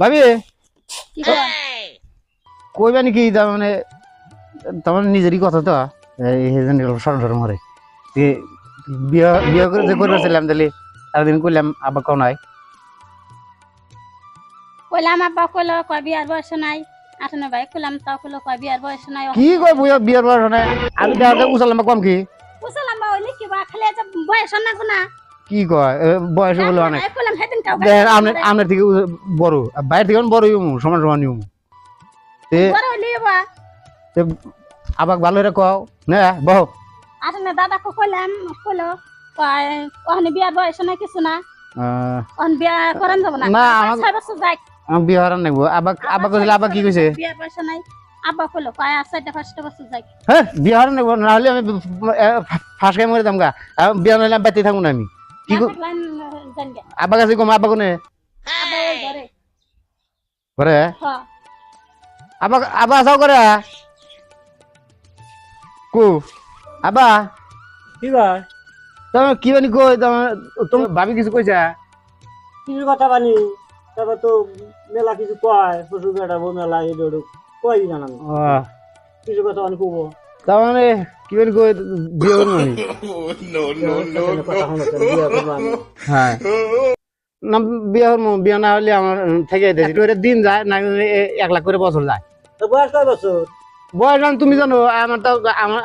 ভাবি? কইবা নাকি তার মানে তোমার নিজেরই কথা তো। এই সেজন সরম সরম করে। যে বিয়া বিয়া করে যে করে ছিলাম তাহলে একদিন কইলাম আবার কোন নাই। কইলাম আব্বা কইলো কয় বিয়ার বয়স নাই। ভাই কইলাম তাও কইলো কয় বিয়ার বয়স নাই। কি কয় বিয়ার বয়স নাই? আমি দেখা উচালাম কম কি? বা ওইলি কি বা খালি যে বয়স না গুনা কি কয়? এ, বয়স বলে অনেক। কইলাম হেদিন কাউ দেখেন আপনার আপনার থেকে বড়। বাইরে থেকে বড় ইমু সমান সমান ইমু তে বড় হইলি বা তে আবার ভালো রে কও। না বহ। আঠানো দাদা কো কইলাম কইলো কয় ওখানে বিয়ার বয়স নাই কিছু না। আহ, বিয়া করান যাব না। না, আমার- ছয় বছর বিয়ে হারান আবার আবার কইলে আবার কি কইছে? বিয়ার বয়স নাই। আব্বা কইলো কয় আর চারটা পাঁচটা বছর যাক হ্যাঁ বিয়ে হারান না হলে আমি ফাঁস খাই মরে দাম গা নাহলে আমি বাতি থাকুন আমি। কি আব্বা কাছে কম আব্বা কোনে? আব্বা ওই ঘরে। করে আব্বা আব্বা আসাও করে কু? আব্বা? কি কয় তুমি কি বানি কই? তোমার তুমি ভাবি কিছু কইছা? কিছু কথা বানি তারপর তো মেলা কিছু কয় বেড়াবো মেলা এই দৌড় জানান কিছু কথা বানি কব তার মানে কি বানি কই বিয়ে করব আমি করব হ্যাঁ। না বিয়ে হব বিয়ে না হলে আমার থেকে দিয়েছি তো এটা দিন যায় না এক লাখ করে বছর যায়। তো বয়স কয় বছর? বয়স জান তুমি জানো আমার তো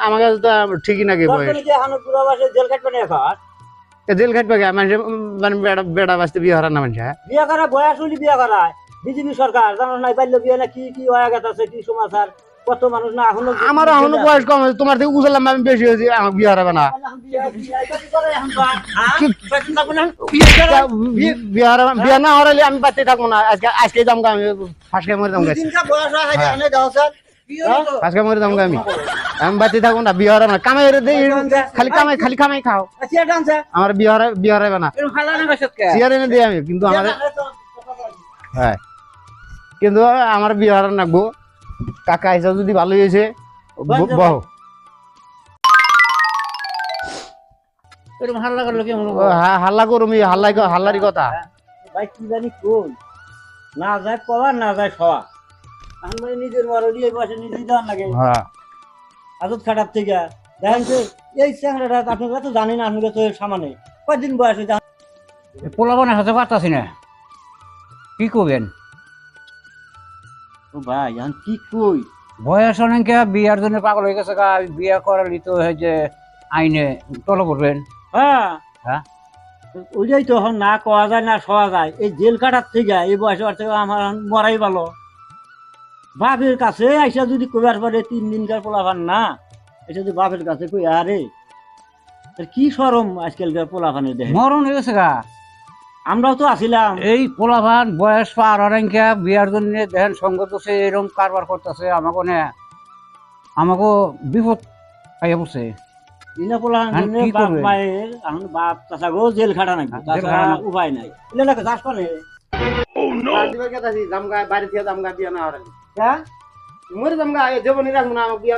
আমার কাছে তো ঠিকই নাকি বয়স? জেল কাটবে না এখন? এ জেল খাটবে মানে বেড়া বেড়া বাঁচতে বিয়ে হারান না মানুষ? বিয়া করা বয়স হলি বিয়া করায়। বিজেপি সরকার জানো নাই বাল্য বিয়া না কি কি হয়ে গেছে কি সমাচার কত মানুষ না এখনও আমার এখনও বয়স কম হয়েছে তোমার থেকে উজলাম আমি বেশি হয়েছি আমার বিয়ে হারাবে না। বিয়ে- না হারালে আমি বাঁচতে থাকব না আজকে আজকে যাম গা আমি ফাঁসকে মরে যাম গা ফাঁসকে মরে যাম গা আমি। আমি বাঁচতে থাকব না বিয়ে হারাবে না। কামাই খালি কামাই খালি কামাই খাও। আমার বিয়ে হারা বিয়ে হারাবে না। চেয়ার এনে দিই আমি কিন্তু আমার হ্যাঁ। কিন্তু আমার বিয়ে হারান রাখব কাকা হিসাব যদি ভালো হয়েছে বহ ভালো লাগার লোকে মনে ও, হাল্লা করুম হাল্লাই হাল্লারি কথা। ভাই কি জানি কোন না যায় কওয়া না যায় খাওয়া। এখন নিজের মরলি এই বয়সে নিজেই দেওয়ার লাগে। হ্যাঁ আদত খারাপ থেকে। দেখেন এই চ্যাংরাটা আপনারা তো জানি না আপনাদের তো এর সামানে। কয়দিন বয়সে জানেন পোলাবনে হাতে পারতাছি না। কি করবেন? ও ভাই এখন কি কই? বয়স অনেক বিয়ার জন্য পাগল হয়ে গেছে গা। বিয়া করালি তো হয় যে আইনে তল করবেন। হ্যাঁ। হ্যাঁ? ওইটাই তো এখন না কওয়া যায় না শোয়া যায়। এই জেল কাটার থেকে এই বয়সে থেকে আমার মরাই ভালো। বাপের কাছে আইসা যদি কইবার পরে তিন দিনকার পোলাভান না এটা যদি বাপের কাছে কই আরে কি সরম আজকালকার পোলাভানের দেখে মরণ হয়ে গেছে গা। আমরাও তো আসিলাম। এই পোলাভান বয়স পার অনেক বিয়ার জন্য দেখেন সঙ্গ তো সে এরকম কারবার করতেছে আমাকে নে আমাকে বিপদ খাইয়া পড়ছে। বাপ মায়ের এখন বাপ চাচা গো জেল খাটা নাকি তাছাড়া উপায় নাই। এলে না চাষ করে বাইরে থেকে দাম গা বিয়ে না হ্যাঁ মরে জীবনে বিয়ে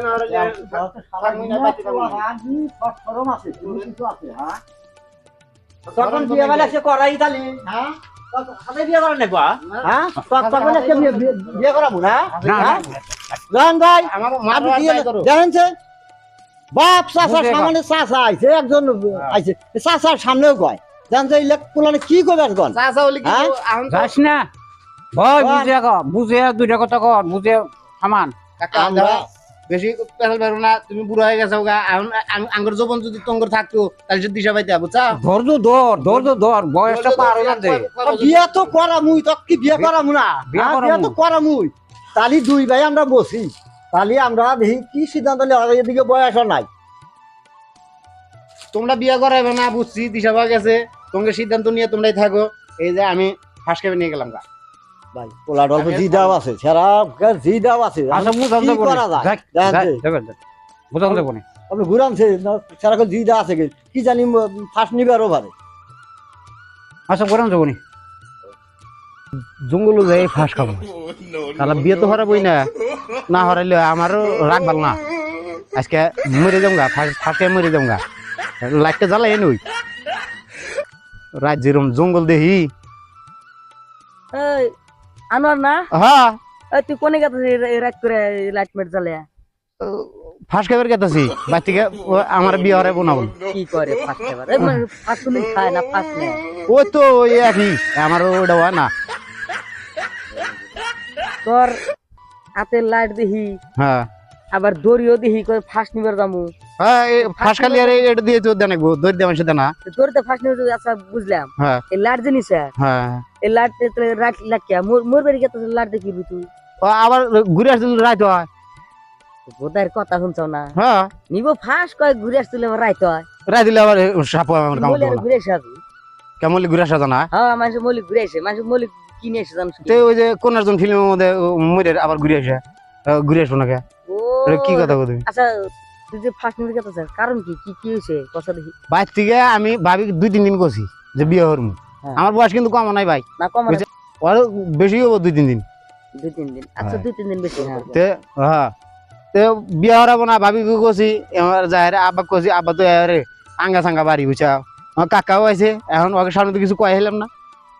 আছে কিছু আছে হ্যাঁ? তখন বিয়ে বেলা সে করাই তালি হ্যাঁ? হাতে বিয়ে করা নেবা হ্যাঁ? তখন সে বিয়ে- বিয়ে- বিয়ে করাবো না না, হ্যাঁ? জান ভাই আমার আপনি মারো বিয়ে জানেন সে বাপ চাচার বুঝে সামনে চাচা আইছে একজন আইছে। চাচার সামনেও কয়। জান যে ইলেক কি কইবার গন চাচা হলে কি? এখন তো যাস না। ভয় বুঝে বুঝে দুইটা কথা কর বুঝে সামান আমরা- বেশি পেশাল পারব না তুমি বুড়ো হয়ে গেছো গা এখন আং- আঙ্গুর যৌবন যদি তঙ্গর থাকতো তাহলে সে দিশা পাইতে বুঝছা ধৈর্য ধর ধৈর্য ধর বয়সটা পার হয়ে যাচ্ছে বিয়া তো করা মুই তো কি বিয়ে করা না? বিয়া তো করা মুই। তালি দুই ভাই আমরা বসি। তালি আমরা দেখি কি সিদ্ধান্ত নেওয়া এদিকে বয়স নাই। তোমরা বিয়ে করাইবে না বুঝছি দিশা পাওয়া গেছে। তোমাকে সিদ্ধান্ত নিয়ে তোমরাই থাকো। এই যে আমি ফাঁস কেবে নিয়ে গেলাম গা। ভাই পোলা ডল্প জি দাও আছে সেরা জি দাও আছে? আচ্ছা বুঝান কি দেবো করা যায়? যাক জানেন যাক বুঝান দেবো নি আপনি ঘুরানছে সেরা জি দাও আছে কি? কি জানি ফার্স্ট নিবে আরও ভারে আচ্ছা করান যাব নি জঙ্গল যাই ফাঁস খাব। তাহলে বিয়ে তো হরাবই না। না হরাইলে আমারও রাগ ভালো না। আজকে মরে যাম গা ফাঁস মরে যাম গা লাইটটা জ্বালাই নই রাত জঙ্গল এই আনোয়ার না? হ্যাঁ। তুই কোনে গেছিস রাত করে লাইট মেট জ্বালে। ফাঁস খাবার গেতেছি? বাচ্চাকে আমার বিয়ে হরে বোনাবো। কি করে ফাঁস খাবার ফাঁস তুমি খায় না ফাঁস ওই তো ওই একই আমার ওটা হয় না। তোর হাতে লাইট দেখি হ্যাঁ। আবার দড়িও দেখি কই ফাঁস নিবার যামু। হ্যাঁ ফাঁস খালি আর এটা দিয়ে তো দেন দেওয়ার সাথে না। তোর তো ফাঁস নিবার আচ্ছা বুঝলাম। হ্যাঁ। এই লাইট জিনিস হ্যাঁ। এই লাইট রাত লাগিয়া মোর মোর বাড়ি গেতে লাইট দেখিবি তুই। ও আবার ঘুরে আসছিল রাত হয়। বোধার কথা শুনছ না? হ্যাঁ। নিব ফাঁস কয় ঘুরে আসছিল আমার রাইত হয়। রাত দিলে আবার সাপ আমার কাম মলি আর ঘুরে এসে আসবি। কেমন ঘুরে আসা না? হ্যাঁ মানুষ মলি ঘুরে এসে মানুষ মলি কিনে এসে জানিস তো ওই যে কোন একজন ফিল্মের মধ্যে মরে আবার ঘুরে আসে। আহ, ঘুরে আসব নাকি? ও কি কথা আচ্ছা তুই যে ফার্স্ট কারণ কি? কি কি হয়েছে কথা দেখি। বাইর থেকে আমি ভাবি দুই তিন দিন করছি যে বিয়ে হরমু। আমার বয়স কিন্তু কম নাই ভাই। না কম ওর বেশি হব দুই তিন দিন। দুই তিন দিন। আচ্ছা হ্যাঁ। দুই তিন দিন বেশি হ্যাঁ। তে হ্যাঁ। তে বিয়ে হরাবো না ভাবি কি আমার যাহেরে আব্বা করছি আব্বা তো এরে আঙ্গা সাঙ্গা বাড়ি বুঝা। আমার কাকাও আছে এখন ওকে সামনে তো কিছু কয়ে হেলাম না।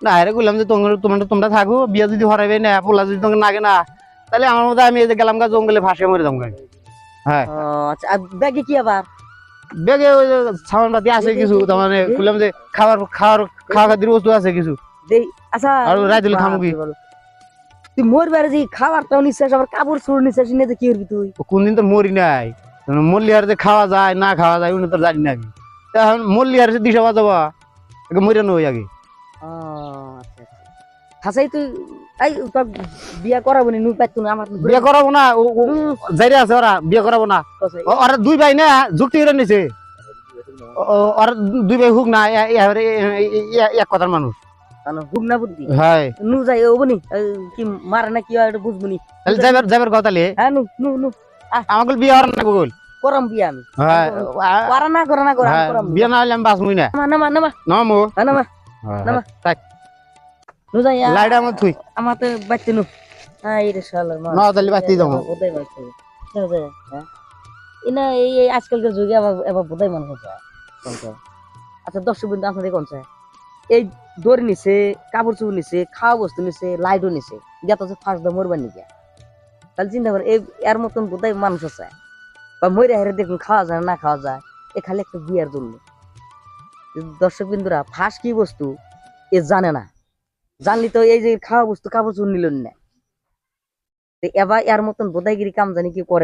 না হেরে যে তোমরা তোমরা তোমরা থাকো বিয়ে যদি হরাবে না পোলা যদি তোমাকে নাগে না তাহলে আমার মধ্যে আমি এই যে গেলাম গা জঙ্গলে ফাঁসে মরে যাব হ্যাঁ। আচ্ছা ব্যাগে কি আবার? বেগে ওই যে সামান পাতি আছে কিছু তার মানে যে খাবার খাওয়ার খাওয়া খাদ্যের বস্তু আছে কিছু। দেই আচ্ছা আর রাত খামু কি? তুই মোর বারে যে খাবার টাও নিচ্ছিস আবার কাপড় চোর নিচ্ছিস নিয়ে কি করবি তুই? কোনদিন তো মরি নাই। মরলি আর যে খাওয়া যায় না খাওয়া যায় উনি তো জানি না আমি এখন মরলি আর দিশা বাজাবা আগে মরে নই আগে। ও, আচ্ছা আচ্ছা। হাসাই তুই এই তোর বিয়া করাবো নি নুই পাইতো না আমার বিয়ে করাবো না ও- যাইরে আছে ওরা বিয়ে করাবো না। ওরা দুই ভাই না যুক্তি করে নিছে ও- ও- ওরা দুই ভাই হুক না এক কথার মানুষ হুক না বুদ্ধি। হয়। নু যাই ও বনি কি মারে না কি এটা বুঝব নি তাহলে যাইবার যাইবার কথা হ্যাঁ নু নু নু আমাকে বিয়ে হওয়ার না বল। করাম বিয়া আমি। হ্যাঁ। করা না করা না করা বিয়ে না হলে আমি বাঁচবই না নামা নামা নামা। নমো। নামা। যাই লাইট আমার থুই। আমার তো বাচ্চা নু হ্যাঁ রে মা। না তাহলে ইনা এই আজকালকার যুগে আবার এবার বোধাই মানুষ আছে আচ্ছা দর্শক বিন্দু আপনাদের কোন চায় এই দড়ি নিছে কাপড় চোপড় নিছে খাওয়া বস্তু নিছে লাইটও নিছে যত আছে ফার্স্ট মরবার নিকে। তাহলে চিন্তা করেন এই এর মতন বোধাই মানুষ আছে। বা মরে হেরে দেখুন খাওয়া যায় না খাওয়া যায় এ খালি একটা বিয়ার জন্য। দর্শক বিন্দুরা ফাঁস কি বস্তু এ জানে না। জানলি তো এই যে খাওয়া বস্তু, কাপড় চুন নিল না। এবার এর মতন বোধাইগিরি কাম জানি কি করেন?